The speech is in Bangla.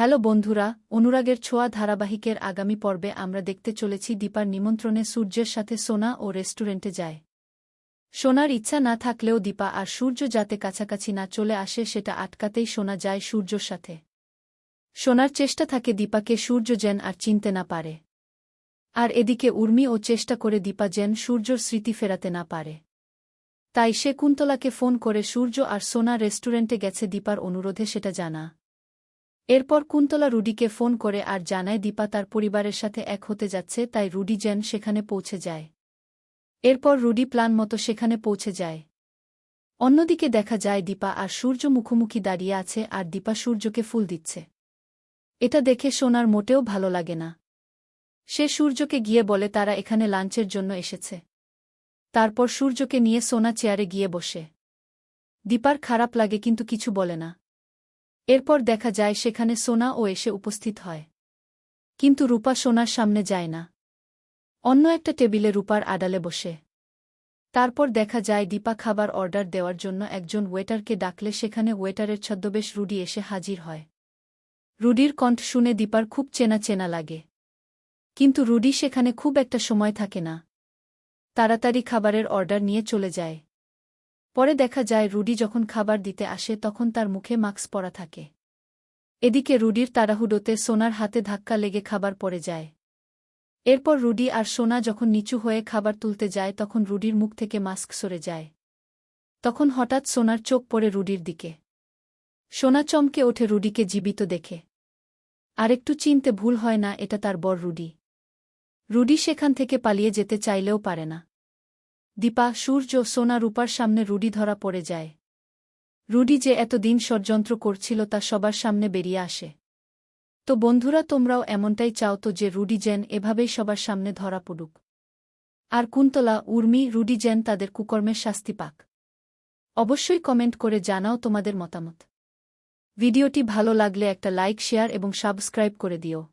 হ্যালো বন্ধুরা, অনুরাগের ছোঁয়া ধারাবাহিকের আগামী পর্বে আমরা দেখতে চলেছি দীপার নিমন্ত্রণে সূর্যের সাথে সোনা ও রেস্টুরেন্টে যায়। সোনার ইচ্ছা না থাকলেও দীপা আর সূর্য যাতে কাছাকাছি না চলে আসে সেটা আটকাতেই শোনা যায় সূর্যর সাথে। সোনার চেষ্টা থাকে দীপাকে সূর্য যেন আর চিনতে না পারে। আর এদিকে উর্মি ও চেষ্টা করে দীপা যেন সূর্যর স্মৃতি ফেরাতে না পারে। তাই সে কুন্তলাকে ফোন করে সূর্য আর সোনা রেস্টুরেন্টে গেছে দীপার অনুরোধে সেটা জানা। এরপর কুন্তলা রুডিকে ফোন করে আর জানায় দীপা তার পরিবারের সাথে এক হতে যাচ্ছে, তাই রুডি যেন সেখানে পৌঁছে যায়। এরপর রুডি প্ল্যান মতো সেখানে পৌঁছে যায়। অন্যদিকে দেখা যায় দীপা আর সূর্য মুখোমুখি দাঁড়িয়ে আছে আর দীপা সূর্যকে ফুল দিচ্ছে। এটা দেখে সোনার মোটেও ভালো লাগে না। সে সূর্যকে গিয়ে বলে, তারা এখানে লাঞ্চের জন্য এসেছে। তারপর সূর্যকে নিয়ে সোনা চেয়ারে গিয়ে বসে। দীপার খারাপ লাগে কিন্তু কিছু বলে না। এরপর দেখা যায় সেখানে সোনা ও এসে উপস্থিত হয়। কিন্তু রূপা সোনার সামনে যায় না। অন্য একটা টেবিলে রূপার আড়ালে বসে। তারপর দেখা যায় দীপা খাবার অর্ডার দেওয়ার জন্য একজন ওয়েটারকে ডাকলে সেখানে ওয়েটারের ছদ্মবেশ রুডি এসে হাজির হয়। রুডির কণ্ঠ শুনে দীপার খুব চেনা চেনা লাগে। কিন্তু রুডি সেখানে খুব একটা সময় থাকে না। তাড়াতাড়ি খাবারের অর্ডার নিয়ে চলে যায়। পরে দেখা যায় রুডি যখন খাবার দিতে আসে তখন তার মুখে মাস্ক পরা থাকে। এদিকে রুডির তাড়াহুডোতে সোনার হাতে ধাক্কা লেগে খাবার পড়ে যায়। এরপর রুডি আর সোনা যখন নিচু হয়ে খাবার তুলতে যায় তখন রুডির মুখ থেকে মাস্ক সরে যায়। তখন হঠাৎ সোনার চোখ পড়ে রুডির দিকে। সোনা চমকে ওঠে রুডিকে জীবিত দেখে। আরেকটু চিনতে ভুল হয় না, এটা তার বর রুডি। রুডি সেখান থেকে পালিয়ে যেতে চাইলেও পারে না। দীপা সূর্য সোনা রূপার সামনে রুডি ধরা পড়ে যায়। রুডি যে এতদিন ষড়যন্ত্র করছিল তা সবার সামনে বেরিয়ে আসে। তো বন্ধুরা, তোমরাও এমনটাই চাও তো যে রুডি জেন এভাবেই সবার সামনে ধরা পড়ুক। আর কুন্তলা, উর্মি, রুডি জেন তাদের কুকর্মের শাস্তি পাক। অবশ্যই কমেন্ট করে জানাও তোমাদের মতামত। ভিডিওটি ভালো লাগলে একটা লাইক, শেয়ার এবং সাবস্ক্রাইব করে দিও।